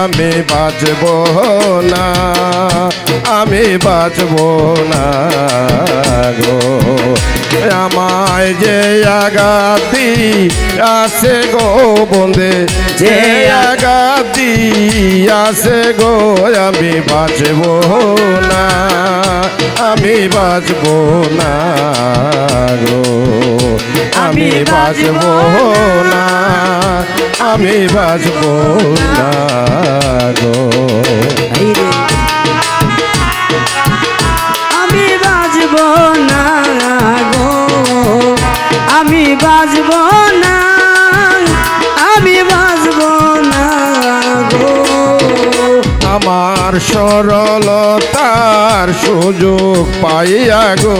আমি বাঁচব না, আমি বাঁচব না গো। আমায় যে আগাতি আসে গো বন্দে যে আগাতি আসে গো, আমি বাঁচব না, আমি বাঁচব না গো। আমি বাঁচব আমি বাঁচব না গো। আমি বাজব না গো। আমি বাজব না আমি বাজব না গো। আমার সরলতার সুযোগ পাইয়া গো।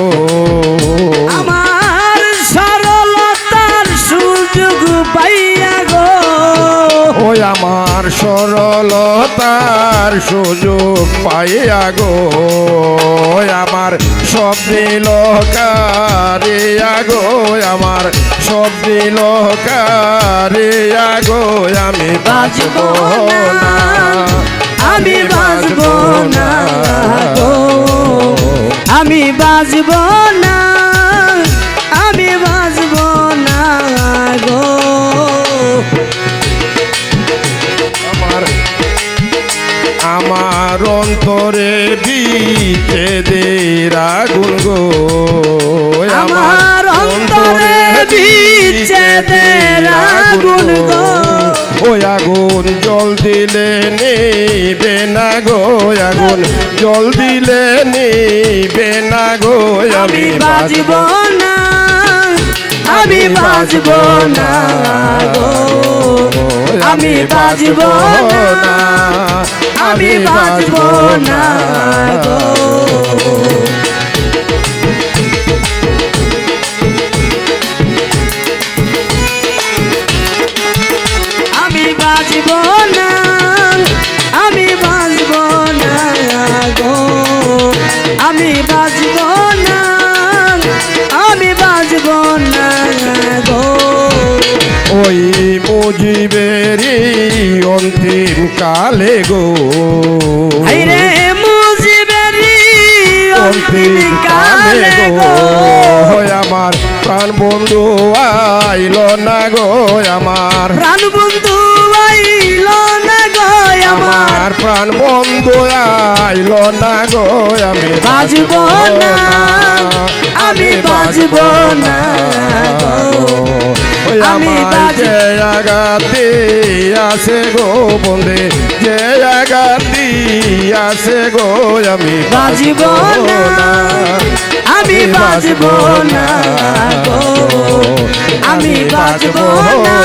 আমার সরলতার সুযোগ পাইয়া গো আমার সব দিল কারিয়া গো আমার সব দিল কারিয়া আমি বাঁচব না, আমি বাজব না আমি বাজব না। আমার অন্তরে বিচে দের আগুন গো। আমার অন্তরে বিচ্ছেদের আগুন গো। ওই আগুন জল দিলে নিবে না গো আগুন জল দিলে নিবে না গো। আমি বাজব না আমি বাজব না গো। আমি বাজব না। আমি বাজব না আমি বাজব না অন্তিম কালে গো। হাইরে মুজিবেরি অন্তিম কালে গো। আমার প্রাণ বন্ধু আইল না গো আমার প্রাণ বন্ধু আইল না গো আমার প্রাণ বন্ধু আইল না গো আমি বাজব না। আমি বাজব না। আমার যে আগাতি আসে গো বন্দে যে আগাতি আসে গো আমি বাজিব না আমি বাজব না আমি বাজব না।